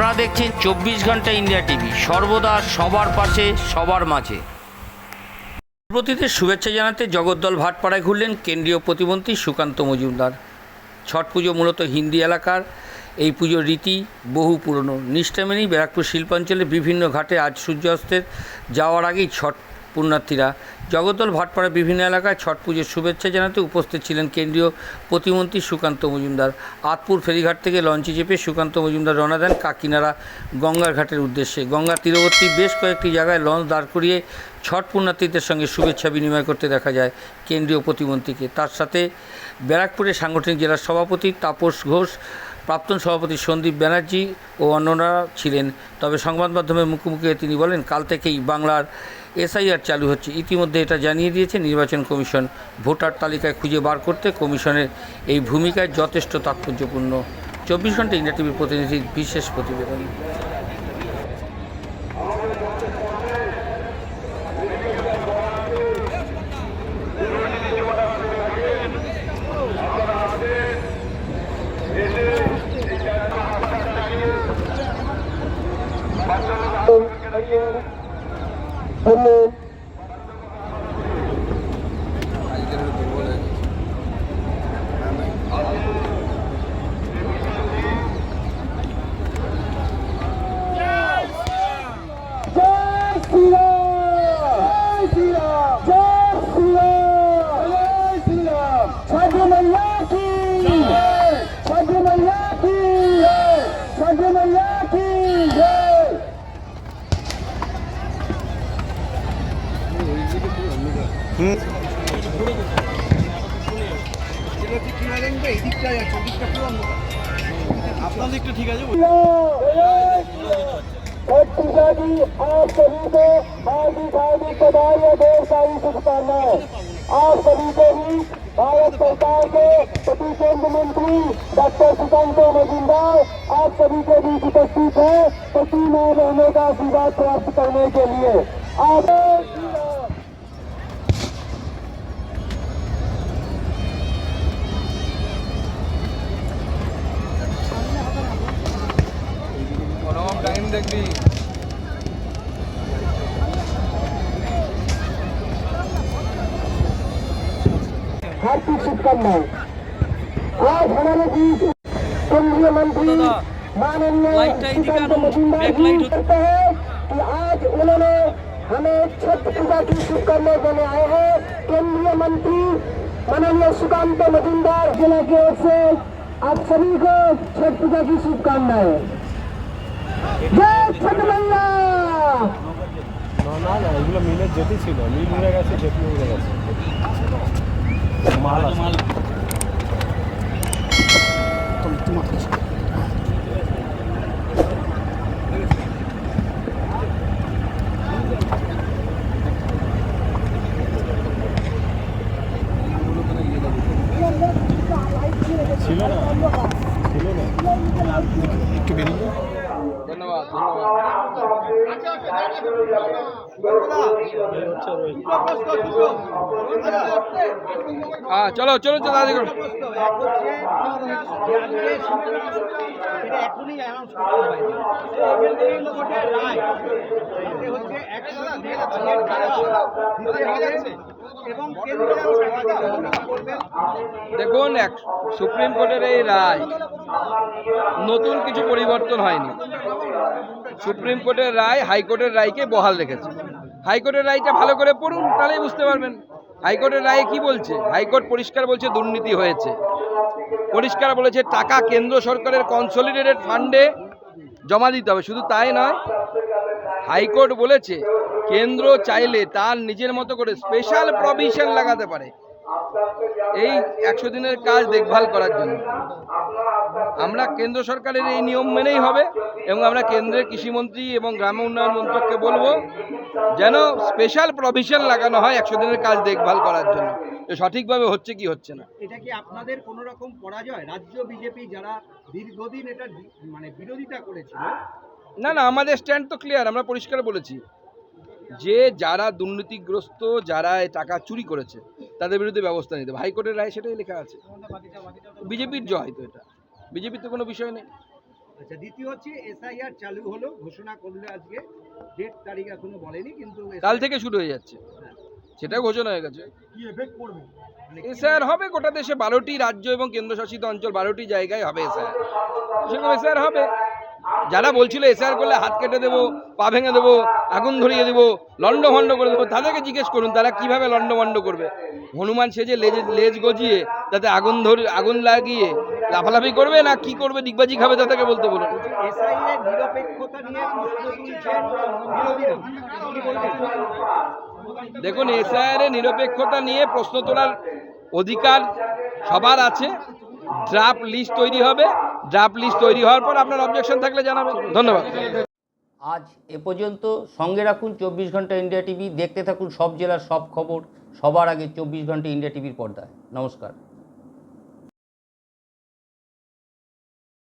আপনারা দেখছেন চব্বিশ ঘণ্টা ইন্ডিয়া টিভি। সর্বদা সবার পাশে, সবার মাঝে। প্রতিদের শুভেচ্ছা জানাতে জগদ্দল ভাটপাড়ায় ঘুরলেন কেন্দ্রীয় প্রতিমন্ত্রী সুকান্ত মজুমদার। ছট পুজো মূলত হিন্দি এলাকার। এই পুজোর রীতি বহু পুরনো। নিষ্ঠা ব্যারাকপুর শিল্পাঞ্চলে বিভিন্ন ঘাটে আজ সূর্যাস্তের যাওয়ার আগেই ছট পুণ্যার্থীরা। জগদ্দল ভাটপাড়া বিভিন্ন এলাকায় ছট পুজোর শুভেচ্ছা জানাতে উপস্থিত ছিলেন কেন্দ্রীয় প্রতিমন্ত্রী সুকান্ত মজুমদার। আতপুর ফেরিঘাট থেকে লঞ্চে চেপে সুকান্ত মজুমদার রওনা দেন কাকিনাড়া গঙ্গার ঘাটের উদ্দেশ্যে। গঙ্গার তীরবর্তী বেশ কয়েকটি জায়গায় লঞ্চ দাঁড় করিয়ে ছট পুণ্যার্থীদের সঙ্গে শুভেচ্ছা বিনিময় করতে দেখা যায় কেন্দ্রীয় প্রতিমন্ত্রীকে। তার সাথে ব্যারাকপুরের সাংগঠনিক জেলার সভাপতি তাপস ঘোষ, প্রাক্তন সভাপতি সন্দীপ ব্যানার্জি ও অন্যরা ছিলেন। তবে সংবাদ মাধ্যমের মুখোমুখি তিনি বলেন, কাল থেকেই বাংলার এসআইআর চালু হচ্ছে। ইতিমধ্যে এটা জানিয়ে দিয়েছে নির্বাচন কমিশন। ভোটার তালিকায় খুঁজে বার করতে কমিশনের এই ভূমিকায় যথেষ্ট তাৎপর্যপূর্ণ। চব্বিশ ঘণ্টা ইন্ডিয়া টিভির প্রতিনিধির বিশেষ প্রতিবেদন। Amém. আপনাদের একটু ঠিক আছে छठ पूजा की आप सभी को हार्दिक हार्दिक बधाई और ढेर सारी शुभकामनाएं आप सभी को भी भारत सरकार के प्रति केंद्र मंत्री डॉक्टर सुकांत मजूमदार आप सभी के बीच उपस्थित है प्रति माह रहने का आशीर्वाद प्राप्त करने के लिए आप দেখবি हार्दिक शुभकामनाएं आज हमारे बीच केंद्रीय मंत्री माननीय श्रीकांत मजूमदार जी कहते हैं कि आज उन्होंने हमें छठ पूजा की शुभकामनाएं देने आए हैं केंद्रीय मंत्री माननीय सुकांत मजूमदार जिला की ओर से आप सभी को छठ पूजा की शुभकामनाएं जय छठ मैया না না এগুলো মিলের জেটি ছিল মিল উড়ে গেছে জেটি উড়ে গেছে মাল আছে। ছিল না ছিল না একটু বেরিয়ে ধন্যবাদ ধন্যবাদ হ্যাঁ চলো চলো চলো দেখুন এক সুপ্রিম কোর্টের এই রায় নতুন কিছু পরিবর্তন হয়নি। সুপ্রিম কোর্টের রায়, হাইকোর্টের রায়কে বহাল রেখেছে। হাইকোর্টের রায়টা ভালো করে পড়ুন, তাহলেই বুঝতে পারবেন। হাইকোর্টের রায়ে কি বলছে? হাইকোর্ট পরিষ্কার বলছে দুর্নীতি হয়েছে। পরিষ্কার বলেছে টাকা কেন্দ্র সরকারের কনসলিডেটেড ফান্ডে জমা দিতে হবে। শুধু তাই নয়, হাইকোর্ট বলেছে কেন্দ্র চাইলে তার নিজের মতো করে স্পেশাল প্রভিশন লাগাতে পারে। এই একশো দিনের কাজ দেখভাল করার জন্য। আমরা কেন্দ্র সরকারের এই নিয়ম মেনেই হবে এবং আমরা কেন্দ্রের কৃষিমন্ত্রী এবং গ্রাম উন্নয়ন মন্ত্রককে বলব যেন স্পেশাল প্রভিশন লাগানো হয় একশো দিনের কাজ দেখভাল করার জন্য। তো সঠিকভাবে হচ্ছে কি হচ্ছে না? এটা কি আপনাদের কোন রকম পরাজয়? রাজ্য বিজেপি যারা দীর্ঘদিন এটা মানে বিরোধিতা করেছিল। না না আমাদের স্ট্যান্ড তো ক্লিয়ার আমরা পরিষ্কার বলেছি। যে যারা দুর্নীতিগ্রস্ত যারা এই টাকা চুরি করেছে তাদের বিরুদ্ধে ব্যবস্থা নিতে হবে। হাইকোর্টের রায় সেটাই লেখা আছে। বিজেপির জয় তো এটা। বিজেপির তো কোনো বিষয় নেই। আচ্ছা দ্বিতীয় হচ্ছে এসআইআর চালু হলো ঘোষণা করল আজকে ডেট তারিখ এখনও বলেনি কিন্তু কাল থেকে শুরু হয়ে যাচ্ছে। সেটা ঘোষণা হয়ে গেছে। কি এফেক্ট করবে মানে এসআর হবে গোটা দেশে বারোটি রাজ্য এবং কেন্দ্রশাসিত অঞ্চল বারোটি জায়গায় হবে এসআর সেরকম এসআর হবে। যারা বলছিল এসআর করলে হাত কেটে দেবো পা ভেঙে দেবো আগুন ধরিয়ে দেবো লন্ডভন্ড করে দেবো তাদেরকে জিজ্ঞেস করুন তারা কীভাবে লন্ডভন্ড করবে? হনুমান সেজে লেজ লেজ গজিয়ে তাতে আগুন ধরে আগুন লাগিয়ে লাফালাফি করবে না কি করবে, ডিগবাজি খাবে তাদেরকে বলতে বলুন। দেখুন এসআইআর এর নিরপেক্ষতা নিয়ে প্রশ্ন তোলার অধিকার সবার আছে। ড্রাফট লিস্ট তৈরি হবে। ড্রাফট লিস্ট তৈরি হওয়ার পর আপনার অবজেকশন থাকলে জানাবেন। ধন্যবাদ। আজ এ পর্যন্ত সঙ্গে রাখুন চব্বিশ ঘণ্টা ইন্ডিয়া টিভি। দেখতে থাকুন সব জেলার সব খবর। সবার আগে চব্বিশ ঘণ্টা ইন্ডিয়া টিভির পর্দায়। নমস্কার।